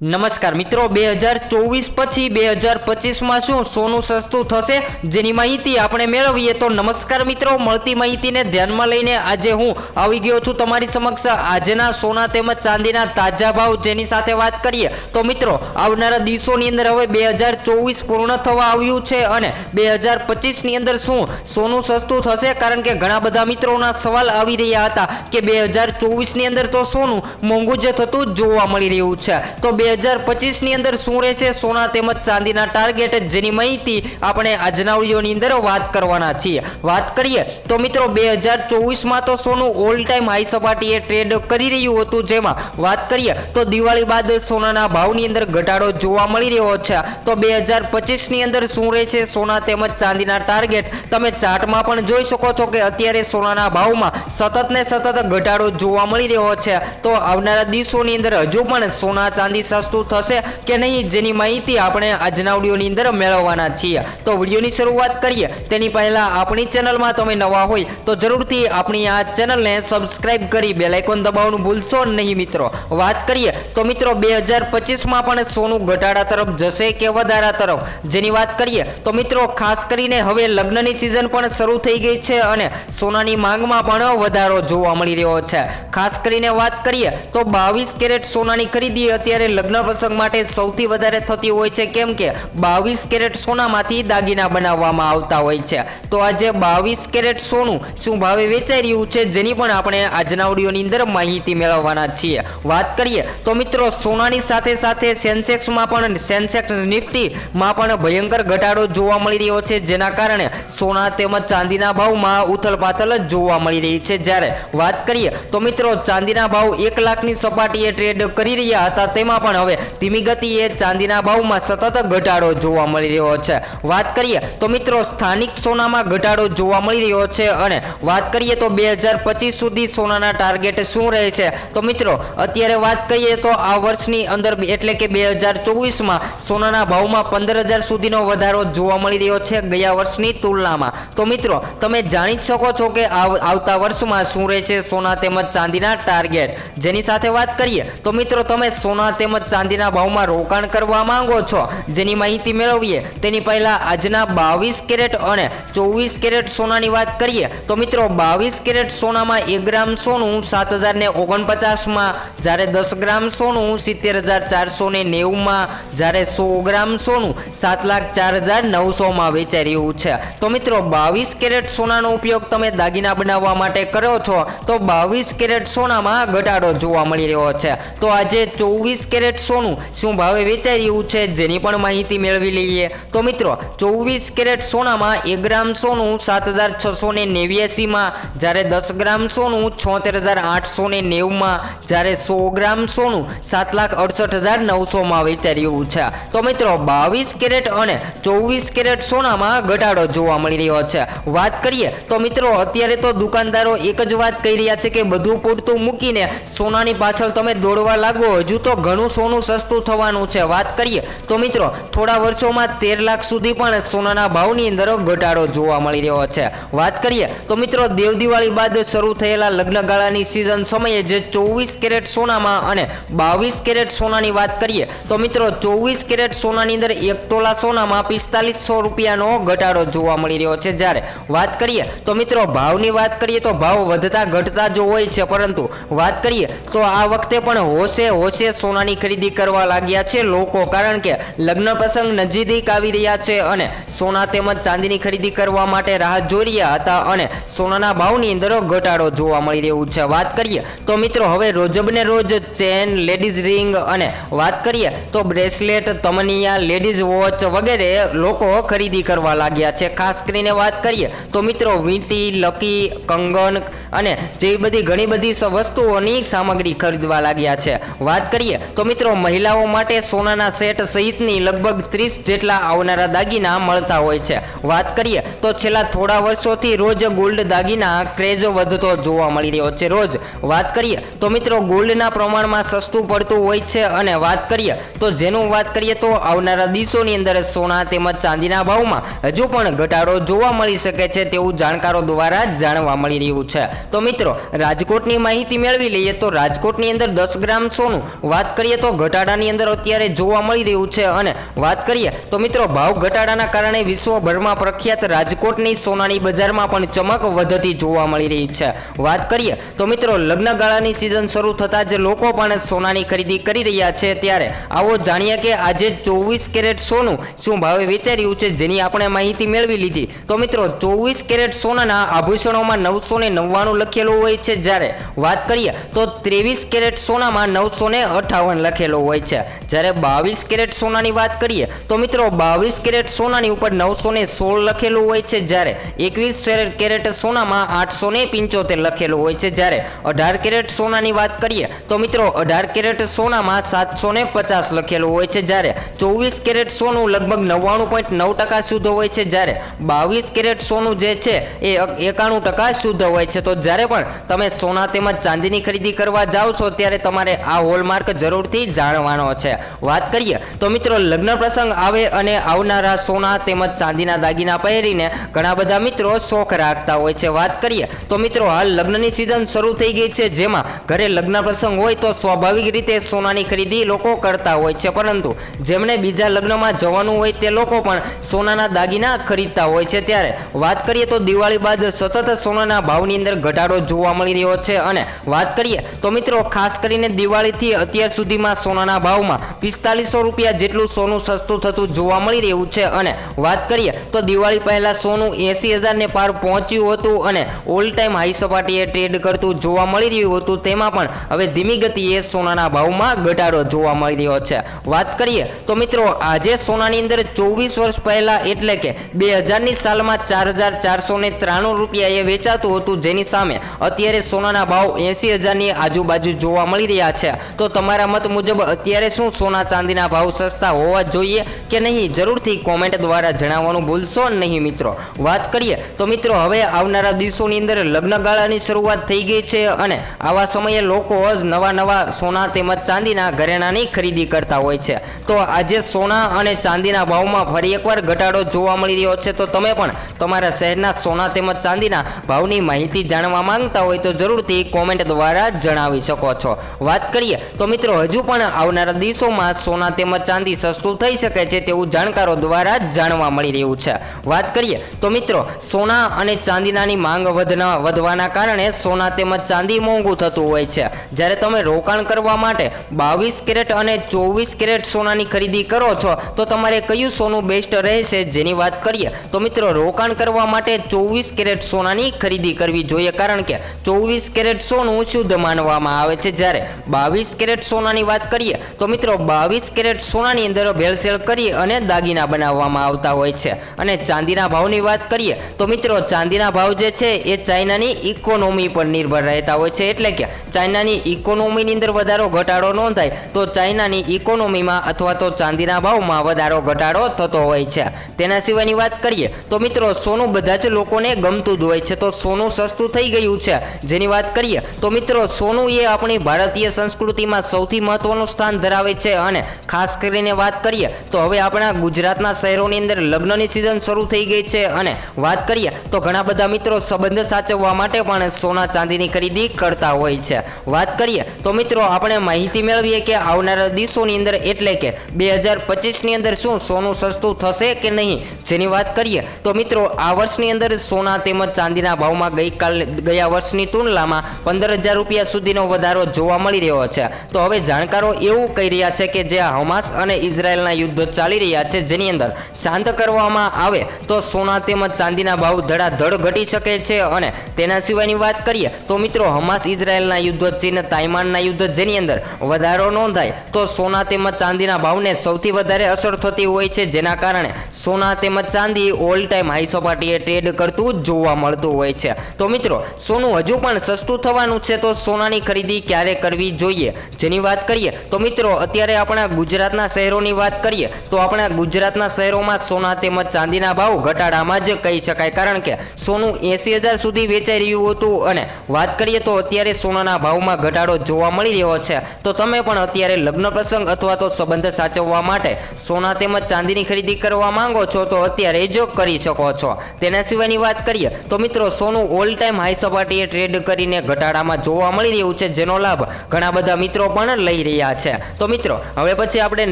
નમસ્કાર મિત્રો, બે હજાર ચોવીસ પછી બે હજાર પચીસમાં શું સોનું સસ્તું થશે જેની માહિતી આપણે મેળવીએ તો નમસ્કાર મિત્રો, મળતી માહિતીને ધ્યાનમાં લઈને આજે હું આવી ગયો છું તમારી સમક્ષ. આજના સોના તેમજ ચાંદીના તાજા ભાવ જેની સાથે વાત કરીએ તો મિત્રો, આવનારા દિવસોની અંદર હવે બે હજાર ચોવીસ પૂર્ણ થવા આવ્યું છે અને બે હજાર પચીસની અંદર શું સોનું સસ્તું થશે? કારણ કે ઘણા બધા મિત્રોના સવાલ આવી રહ્યા હતા કે બે હજાર ચોવીસની અંદર તો સોનું મોંઘું જ થતું જોવા મળી રહ્યું છે. તો બે હજાર પચીસની અંદર શું રહેશે? સોના તેમજ ચાંદીના ટાર્ગેટ જેની માહિતી આપણે આજના વિડીયોની અંદર વાત કરવાના છીએ. વાત કરીએ તો મિત્રો બે હજાર ચોવીસમાં તો સોનું ઓલ ટાઈમ હાઈ સપાટીએ ટ્રેડ કરી રહ્યું હતું જેમાં વાત કરીએ તો દિવાળી બાદ સોનાના ભાવની અંદર ઘટાડો જોવા મળી રહ્યો છે. તો બે હજાર પચીસની અંદર શું રહેશે? સોના તેમજ ચાંદીના ટાર્ગેટ તમે ચાર્ટમાં પણ જોઈ શકો છો કે અત્યારે સોનાના ભાવમાં સતત ને સતત ઘટાડો જોવા મળી રહ્યો છે. તો આવનારા દિવસોની અંદર હજુ પણ સોના, ચાંદી સસ્તું થશે કે નહીં, જેની માહિતી આપણે આજના વિડીયોની અંદર મેળવવાના છીએ. તો વિડીયોની શરૂઆત કરીએ. તેની પહેલાં આપણી ચેનલમાં તમે નવા હોય તો જરૂરથી આપણી આ ચેનલને સબસ્ક્રાઈબ કરી બેલાઇકોન દબાવવાનું ભૂલશો નહીં મિત્રો. વાત કરીએ તો મિત્રો બે હજાર પચીસમાં પણ સોનું ઘટાડા તરફ જશે કે વધારા તરફ? જેની વાત કરીએ તો મિત્રો ખાસ કરીને હવે લગ્નની સિઝન પણ શરૂ થઈ ગઈ છે અને સોનાની માંગમાં પણ વધારો જોવા મળી રહ્યો છે. ખાસ કરીને વાત કરીએ તો બાવીસ કેરેટ સોનાની ખરીદી અત્યારે લગ્ન પ્રસંગ માટે સૌથી વધારે થતી હોય છે કેમ કે બાવીસ કેરેટ સોનામાંથી દાગીના બનાવવામાં આવતા હોય છે. તો આજે બાવીસ કેરેટ સોનું શું ભાવે વેચાઈ રહ્યું છે જેની પણ આપણે આજના ઓડિયોની અંદર માહિતી મેળવવાના છીએ. વાત કરીએ તો મિત્રો સોનાની સાથે સાથે સેન્સેક્સમાં પણ સેન્સેક્સ નિફ્ટીમાં પણ ભયંકર ઘટાડો જોવા મળી રહ્યો છે જેના કારણે સોના તેમજ ચાંદીના ભાવમાં ઉથલપાથલ જ જોવા મળી રહી છે. જ્યારે વાત કરીએ તો મિત્રો ચાંદીના ભાવ એક લાખની સપાટીએ ટ્રેડ કરી રહ્યા હતા. તેમાં પણ હવે ધીમી ગતિએ ચાંદીના ભાવમાં સતત ઘટાડો જોવા મળી રહ્યો છે. વાત કરીએ તો મિત્રો સ્થાનિક સોનામાં ઘટાડો જોવા મળી રહ્યો છે અને વાત કરીએ તો બે હજાર પચીસ સુધી સોનાના ટાર્ગેટ શું રહે છે? તો મિત્રો, અત્યારે વાત કરીએ તો આ વર્ષની અંદર એટલે કે બે હજાર ચોવીસમાં સોનાના ભાવમાં પંદર હજાર સુધીનો વધારો જોવા મળી રહ્યો છે ગયા વર્ષની તુલનામાં. તો મિત્રો, તમે જાણી જ શકો છો કે આવ- આવતા વર્ષમાં શું રહેશે સોના તેમજ ચાંદીના ટાર્ગેટ. જેની સાથે વાત કરીએ તો મિત્રો, તમે સોના તેમજ ચાંદીના ભાવમાં રોકાણ કરવા માંગો છો? જેની માહિતી મેળવીએ, તેની પહેલા આજના બાવીસ કેરેટ અને ચોવીસ કેરેટ સોનાની વાત કરીએ, તો મિત્રો બાવીસ કેરેટ સોનામાં એક ગ્રામ સોનું સાત હજાર ને ઓગણપચાસમાં, જ્યારે દસ ગ્રામ સોનું સિત્તેર હજાર ચારસો ને નેવુંમાં, જ્યારે સો ગ્રામ સોનું સાત લાખ ચાર હજાર નવસોમાં વેચાઈ રહ્યું છે. તો મિત્રો બાવીસ કેરેટ સોનાનો ઉપયોગ તમે દાગીના બનાવવા માટે કરો છો, તો બાવીસ કેરેટ સોનામાં ઘટાડો જોવા મળી રહ્યો છે. તો આજે ચોવીસ કેરેટ સોનું. શું ભાવે વેચાઈ રહ્યું છે? જેની પણ માહિતી મેળવી લઈએ. તો મિત્રો, ચોવીસ કેરેટ સોનામાં એક ગ્રામ સોનું સાત હજાર છસો ને નેવ્યાસીમાં, જ્યારે દસ ગ્રામ સોનું છોતેર હજાર આઠસો ને નેવુંમાં, જ્યારે સો ગ્રામ સોનું સાત લાખ અડસઠ હજાર નવસોમાં વેચાઈ રહ્યું છે. તો મિત્રો, બાવીસ કેરેટ અને ચોવીસ કેરેટ સોનામાં ઘટાડો જોવા મળી રહ્યો છે. વાત કરીએ, તો મિત્રો, અત્યારે તો દુકાનદારો એક જ વાત કહી રહ્યા છે કે બધું પૂરતું મૂકીને સોનાની પાછળ તમે દોડવા લાગો. હજુ તો ઘણું સોનું સસ્તું થવાનું છે. વાત કરીએ તો મિત્રો, થોડા વર્ષોમાં તેર લાખ સુધી પણ સોનાના ભાવની અંદર ઘટાડો જોવા મળી રહ્યો છે. વાત કરીએ તો મિત્રો દેવ દિવાળી બાદ શરૂ થયેલા લગ્નગાળાની સિઝન સમયે જે ચોવીસ કેરેટ સોનામાં અને બાવીસ કેરેટ સોનાની વાત કરીએ તો મિત્રો, ચોવીસ કેરેટ સોનાની અંદર એક તોલા સોનામાં પિસ્તાલીસો રૂપિયાનો ઘટાડો જોવા મળી રહ્યો છે. જ્યારે વાત કરીએ તો મિત્રો, ભાવની વાત કરીએ તો ભાવ વધતા ઘટતા જો હોય છે. પરંતુ વાત કરીએ તો આ વખતે પણ હોશે હોશે સોનાની ખરીદી કરવા લાગ્યા છે લોકો. કારણ કે લગ્ન પ્રસંગ નજીક આવી રહ્યા છે અને સોના તેમજ ચાંદીની ખરીદી કરવા માટે રાહ જોઈ રહ્યા હતા અને સોનાના ભાવની અંદર ઘટાડો જોવા મળી રહ્યું છે. વાત કરીએ તો મિત્રો, હવે રોજબને રોજ ચેન, લેડીઝ રિંગ અને વાત કરીએ તો બ્રેસલેટ, તમનિયા, લેડીઝ વોચ વગેરે લોકો ખરીદી કરવા લાગ્યા છે. ખાસ કરીને વાત કરીએ તો મિત્રો, વીંટી, લકી, કંગન અને જેવી બધી ઘણી બધી વસ્તુઓની સામગ્રી ખરીદવા લાગ્યા છે. વાત કરીએ તો મિત્રો મહિલાઓ માટે સોનાના સેટ સહિતની લગભગ ત્રીસ જેટલા આવનારા દાગીના મળતા હોય છે. વાત કરીએ તો છેલ્લા થોડા વર્ષોથી રોજ ગોલ્ડ દાગીના ક્રેઝ વધતો જોવા મળી રહ્યો છે. રોજ વાત કરીએ તો મિત્રો, ગોલ્ડના પ્રમાણમાં સસ્તું પડતું હોય છે અને વાત કરીએ તો જેનું વાત કરીએ તો આવનારા દિવસોની અંદર સોના તેમજ ચાંદીના ભાવમાં હજુ પણ ઘટાડો જોવા મળી શકે છે તેવું જાણકારો દ્વારા જાણવા મળી રહ્યું છે. તો મિત્રો, રાજકોટની માહિતી મેળવી લઈએ તો રાજકોટની અંદર દસ ગ્રામ સોનું, વાત કરીએ તો તો ઘટાડાની અંદર અત્યારે જોવા મળી રહ્યું છે. અને વાત કરીએ તો મિત્રો, ભાવ ઘટાડાના કારણે વિશ્વભરમાં પ્રખ્યાત રાજકોટની સોનાની બજારમાં પણ ચમક વધતી જોવા મળી રહી છે. વાત કરીએ તો મિત્રો, લગ્નગાળાની સિઝન શરૂ થતાં જ લોકો પણ સોનાની ખરીદી કરી રહ્યા છે. ત્યારે આવો જાણીએ કે આજે ચોવીસ કેરેટ સોનું શું ભાવે વેચાઈ રહ્યું છે જેની આપણે માહિતી મેળવી લીધી. તો મિત્રો, ચોવીસ કેરેટ સોનાના આભૂષણોમાં નવસો ને નવ્વાણું લખેલું હોય છે. જ્યારે વાત કરીએ તો ત્રેવીસ કેરેટ સોનામાં નવસો ને અઠાવન લખેલું હોય છે. જ્યારે બાવીસ કેરેટ સોનાની વાત કરીએ, તો મિત્રો બાવીસ કેરેટ સોનાની ઉપર નવસો ને સોળ લખેલું હોય છે. જ્યારે એકવીસ કેરેટ સોનામાં આઠસો ને પંચોતેર લખેલું હોય છે. જ્યારે અઢાર કેરેટ સોનાની વાત કરીએ, તો મિત્રો અઢાર કેરેટ સોનામાં સાતસો ને પચાસ લખેલું હોય છે. જ્યારે ચોવીસ કેરેટ સોનું લગભગ નવ્વાણું પોઈન્ટ નવ ટકા શુદ્ધ હોય છે. જ્યારે બાવીસ કેરેટ સોનું જે છે, એ એકાણું ટકા શુદ્ધ હોય છે. તો જ્યારે પણ તમે સોના તેમજ ચાંદીની ખરીદી કરવા જાઓ છો, ત્યારે તમારે આ હોલમાર્ક જરૂરથી જાણવાનો છે. વાત કરીએ તો મિત્રો લગ્ન પ્રસંગ આવે અને આવનારા સોના તેમજ ચાંદીના દાગીના પહેરીને ઘણા બધા મિત્રો શોખ રાખતા હોય છે. વાત કરીએ તો મિત્રો હાલ લગ્નની સિઝન શરૂ થઈ ગઈ છે. જેમાં ઘરે લગ્ન પ્રસંગ હોય તો સ્વાભાવિક રીતે સોનાની ખરીદી લોકો કરતા હોય છે. પરંતુ જેમને બીજા લગ્નમાં જવાનું હોય તે લોકો પણ સોનાના દાગીના ખરીદતા હોય છે. ત્યારે વાત કરીએ તો દિવાળી બાદ સતત સોનાના ભાવની અંદર ઘટાડો જોવા મળી રહ્યો છે. અને વાત કરીએ તો મિત્રો ખાસ કરીને દિવાળીથી અત્યાર સુધીમાં સોનાના ભાવમાં પિસ્તાલીસો રૂપિયા જેટલું સોનું સસ્તું થતું જોવા મળી રહ્યું છે. અને વાત કરીએ તો દિવાળી પહેલાં સોનું એસી હજારને પાર પહોંચ્યું હતું અને ઓલ ટાઈમ હાઈ સપાટીએ ટ્રેડ કરતું જોવા મળી રહ્યું હતું. તેમાં પણ હવે ધીમી ગતિએ સોનાના ભાવમાં ઘટાડો જોવા મળી રહ્યો છે. વાત કરીએ તો મિત્રો, આજે સોનાની અંદર ચોવીસ વર્ષ પહેલા એટલે કે બે હજારની સાલમાં ચાર હજાર ચારસો ને ત્રાણું રૂપિયા એ વેચાતું હતું. જેની સામે અત્યારે સોનાના ભાવ એંસી હજારની આજુબાજુ જોવા મળી રહ્યા છે. તો તમારા મત મુજબ અત્યારે શું સોના ચાંદીના ભાવ સસ્તા હોવા જોઈએ કે નહીં? જરૂરથી કોમેન્ટ દ્વારા જણાવવાનું ભૂલશો નહીં મિત્રો. વાત કરીએ તો મિત્રો, હવે આવનારા દિવસોની અંદર લગ્નગાળાની શરૂઆત થઈ ગઈ છે અને આવા સમયે લોકો જ નવા નવા સોના તેમજ ચાંદીના ઘરેણાની ખરીદી કરતા હોય છે. તો આજે સોના અને ચાંદીના ભાવમાં ફરી એકવાર ઘટાડો જોવા મળી રહ્યો છે. તો તમે પણ તમારા શહેરના સોના તેમજ ચાંદીના ભાવની માહિતી જાણવા માંગતા હોય તો જરૂરથી કોમેન્ટ દ્વારા જણાવી શકો છો. વાત કરીએ તો મિત્રો, હજુ પણ આવનારા દિવસોમાં સોના તેમજ ચાંદી સસ્તું થઈ શકે છે તેવું જાણકારો દ્વારા જાણવા મળી રહ્યું છે. વાત કરીએ તો મિત્રો, સોના અને ચાંદીનાની માંગ વધવાના કારણે સોના તેમજ ચાંદી મોંઘું થતું હોય છે. જ્યારે તમે રોકાણ કરવા માટે બાવીસ કેરેટ અને ચોવીસ કેરેટ સોનાની ખરીદી કરો છો, તો તમારે કયું સોનું બેસ્ટ રહેશે જેની વાત કરીએ? તો મિત્રો, રોકાણ કરવા માટે ચોવીસ કેરેટ સોનાની ખરીદી કરવી જોઈએ, કારણ કે ચોવીસ કેરેટ સોનું શુદ્ધ માનવામાં આવે છે. જ્યારે બાવીસ કેરેટ સોનાની વાત કરીએ. તો મિત્રો, બાવીસ કેરેટ સોનાની અંદર ભેળસેળ કરી અને દાગીના બનાવવામાં આવતા હોય છે. અને ચાંદીના ભાવની વાત કરીએ, તો મિત્રો, ચાંદીના ભાવ જે છે, એ ચાઇનાની ઇકોનોમી પર નિર્ભર રહેતા હોય છે. એટલે કે ચાઇનાની ઇકોનોમીની અંદર વધારો, ઘટાડો નોંધાય તો ચાઇનાની ઇકોનોમીમાં અથવા તો ચાંદીના ભાવમાં વધારો, ઘટાડો થતો હોય છે. તેના સિવાયની વાત કરીએ, તો મિત્રો, સોનું બધા જ લોકોને ગમતું જ હોય છે. તો સોનું સસ્તું થઈ ગયું છે. જેની વાત કરીએ, તો મિત્રો, સોનું એ આપણી ભારતીય સંસ્કૃતિમાં સૌથી મહત્વનું સ્થાન ધરાવે છે અને ખાસ કરીને વાત કરીએ તો હવે આપણા ગુજરાતના શહેરોની અંદર લગ્નની સિઝન શરૂ થઈ ગઈ છે અને વાત કરીએ તો ઘણા બધા મિત્રો સંબંધ સાચવવા માટે પણ સોના ચાંદીની ખરીદી કરતા હોય છે. વાત કરીએ તો મિત્રો આપણે માહિતી મેળવીએ કે આવનારા દિવસોની અંદર એટલે કે બે હજાર પચીસની અંદર શું સોનું સસ્તું થશે કે નહીં જેની વાત કરીએ તો મિત્રો આ વર્ષની અંદર સોના તેમજ ચાંદીના ભાવમાં ગઈકાલ ગયા વર્ષની તુલનામાં પંદર હજાર રૂપિયા સુધીનો વધારો જોવા મળી રહ્યો છે. તો હવે જાણકારો એવું કહી રહ્યા છે કે જે હમાસ અને ઇઝરાયલના યુદ્ધ ચાલી રહ્યા છે, જેની અંદર શાંત કરવામાં આવે તો સોના તેમજ ચાંદીના ભાવ ધડાધડ ઘટી શકે છે અને તેના સિવાયની વાત કરીએ તો મિત્રો, હમાસ ઇઝરાયલના યુદ્ધ, ચીન તાઇમાનના યુદ્ધ જેની અંદર વધારો નોંધાય તો સોના તેમજ ચાંદીના ભાવને સૌથી વધારે અસર થતી હોય છે, જેના કારણે સોના તેમજ ચાંદી ઓલ ટાઈમ હાઈ સપાટીએ ટ્રેડ કરતું જોવા મળતું હોય છે. તો મિત્રો, સોનું હજુ પણ સસ્તું થવાનું છે તો સોનાની ખરીદી ક્યારે કરવી જોઈએ? જેની વાત કરીએ તો મિત્રો, અત્યારે આપણા ગુજરાતના શહેરોની વાત કરીએ, તો આપણા ગુજરાતના શહેરોમાં સોના તેમજ ચાંદીના ભાવ ઘટાડામાં જ કહી શકાય. કારણ કે સોનું એંસી હજાર સુધી વેચાઈ રહ્યું હતું અને વાત કરીએ તો અત્યારે સોનાના ભાવમાં ઘટાડો જોવા મળી રહ્યો છે. તો તમે પણ અત્યારે લગ્ન પ્રસંગ અથવા તો સંબંધ સાચવવા માટે સોના તેમજ ચાંદીની ખરીદી કરવા માંગો છો, તો અત્યારે જ કરી શકો છો. તેના સિવાયની વાત કરીએ, તો મિત્રો, સોનું ઓલ ટાઈમ હાઈ સપાટીએ ટ્રેડ કરીને ઘટાડામાં જોવા મળી રહ્યું છે, જેનો લાભ ઘણા બધા મિત્રો પણ લઈ રહ્યા રહ્યા છે. તો મિત્રો, હવે પછી આપણે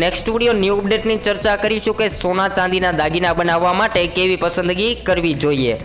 નેક્સ્ટ વીડિયો ન્યૂ અપડેટની ચર્ચા કરીશું કે સોના ચાંદીના દાગીના બનાવવા માટે કેવી પસંદગી કરવી જોઈએ.